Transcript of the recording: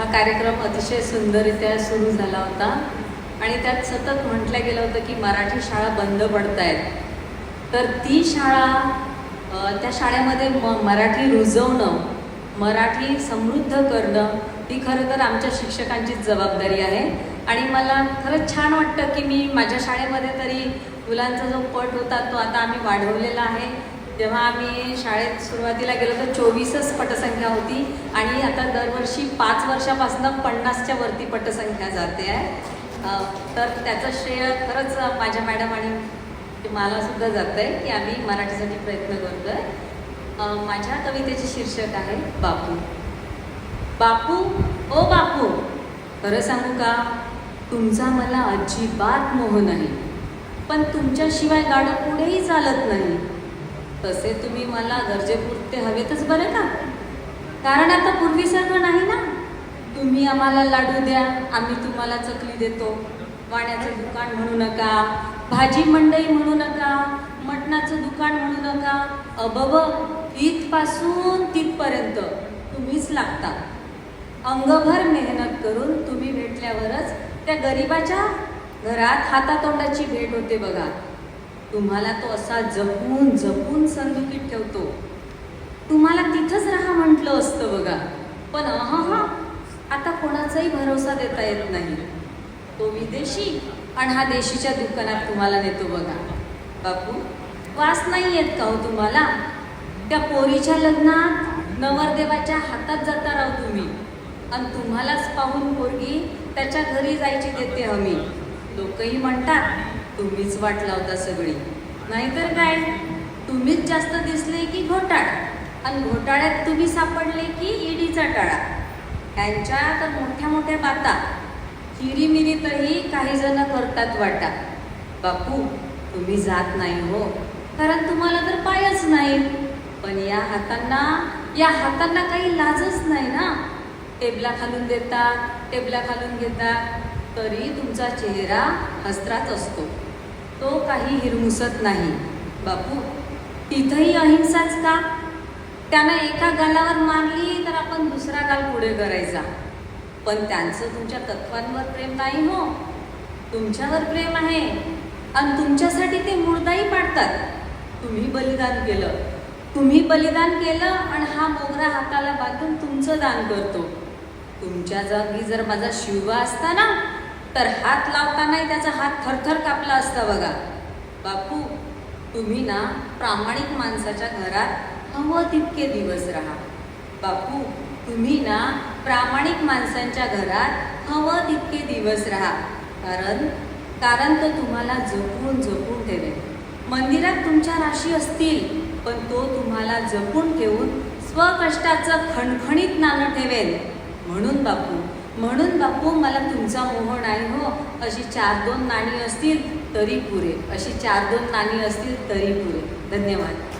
हा कार्यक्रम अतिशय सुंदररित्या सुरू झाला होता. आणि त्यात सतत म्हटलं गेलं होतं की मराठी शाळा बंद पडत आहेत तर ती शाळा त्या शाळेमध्ये म मराठी रुजवणं मराठी समृद्ध करणं ही खरं तर आमच्या शिक्षकांचीच जबाबदारी आहे. आणि मला खरंच छान वाटतं की मी माझ्या शाळेमध्ये तरी मुलांचा जो पट होता तो आता आम्ही वाढवलेला आहे. जेव्हा आम्ही शाळेत सुरुवातीला गेलो तर चोवीसच पटसंख्या होती आणि आता दरवर्षी पाच वर्षापासून पन्नासच्या वरती पटसंख्या जाते आहे. तर त्याचं श्रेय खरंच माझ्या मॅडम आणि मलासुद्धा जात आहे की आम्ही मराठीसाठी प्रयत्न करतो आहे माझ्या कवितेचे शीर्षक आहे बापू. बापू ओ बापू खरं सांगू का? तुमचा मला अजिबात मोह नाही. पण तुमच्याशिवाय गाडं पुढेही चालत नाही. तसे तुम्ही मला गरजेपुरते हवेतच बरं का? कारण आता पूर्वीसारखं नाही ना? तुम्ही आम्हाला लाडू द्या आम्ही तुम्हाला चकली देतो. वाण्याचं दुकान म्हणू नका भाजी मंडई म्हणू नका मटणाचं दुकान म्हणू नका. अबब इथपासून तिथपर्यंत तुम्हीच लागता. अंगभर मेहनत करून तुम्ही भेटल्यावरच त्या गरिबाच्या घरात हातातोंडाची भेट होते बघा. तुम्हाला तो असा जपून जपून संदुकीत ठेवतो. तुम्हाला तिथंच राहा म्हटलं असतं बघा. पण अहा आता कोणाचाही भरोसा देता येत नाही. तो विदेशी आणि हा देशीच्या दुकानात तुम्हाला नेतो बघा. बापू वास नाही येत का हो तुम्हाला? त्या पोरीच्या लग्नात नवरदेवाच्या हातात जाता राहू तुम्ही. आणि तुम्हालाच पाहून पोरगी त्याच्या घरी जायची देते हमी. लोकही म्हणतात तुम्हीच वाट लावता सगळी. नाहीतर काय? तुम्हीच जास्त दिसले की घोटाळ. आणि घोटाळ्यात तुम्ही सापडले की ईडीचा टाळा. यांच्या तर मोठ्या मोठ्या बाता. हिरीमिरीतही काही जण करतात वाटा. बापू तुम्ही जात नाही हो. कारण तुम्हाला तर पायच नाही. पण या हातांना या हातांना काही लाजच नाही ना? टेबला खालून देतात टेबला खालून घेतात तरी तुमचा चेहरा हसराच असतो. तो काही हिरमुसत नाही. बापू तिथंही अहिंसाच का? त्यानं एका गालावर मारली तर आपण दुसरा गाल पुढे करायचा. पण त्यांचं तुमच्या तत्वांवर प्रेम नाही हो. तुमच्यावर प्रेम आहे. आणि तुमच्यासाठी ते मुर्दाही पाडतात. तुम्ही बलिदान केलं. तुम्ही बलिदान केलं आणि हा मोगरा हाताला बांधून तुमचं दान करतो. तुमच्या जागी जर माझा शिवबा असता ना तर हात लावतानाही त्याचा हात थरथर कापला असता बघा. बापू तुम्ही ना प्रामाणिक माणसाच्या घरात हवं तितके दिवस राहा. बापू तुम्ही ना प्रामाणिक माणसांच्या घरात हवं तितके दिवस राहा. कारण कारण तो तुम्हाला जपून जपून ठेवेल. मंदिरात तुमच्या राशी असतील पण तो तुम्हाला जपून ठेवून स्वकष्टाचं खणखणीत नाणं ठेवेल. म्हणून बापू म्हणून बापू मला तुमचा मोह नाही हो. अशी चार दोन नाणी असतील तरी पुरे. अशी चार दोन नाणी असतील तरी पुरे. धन्यवाद.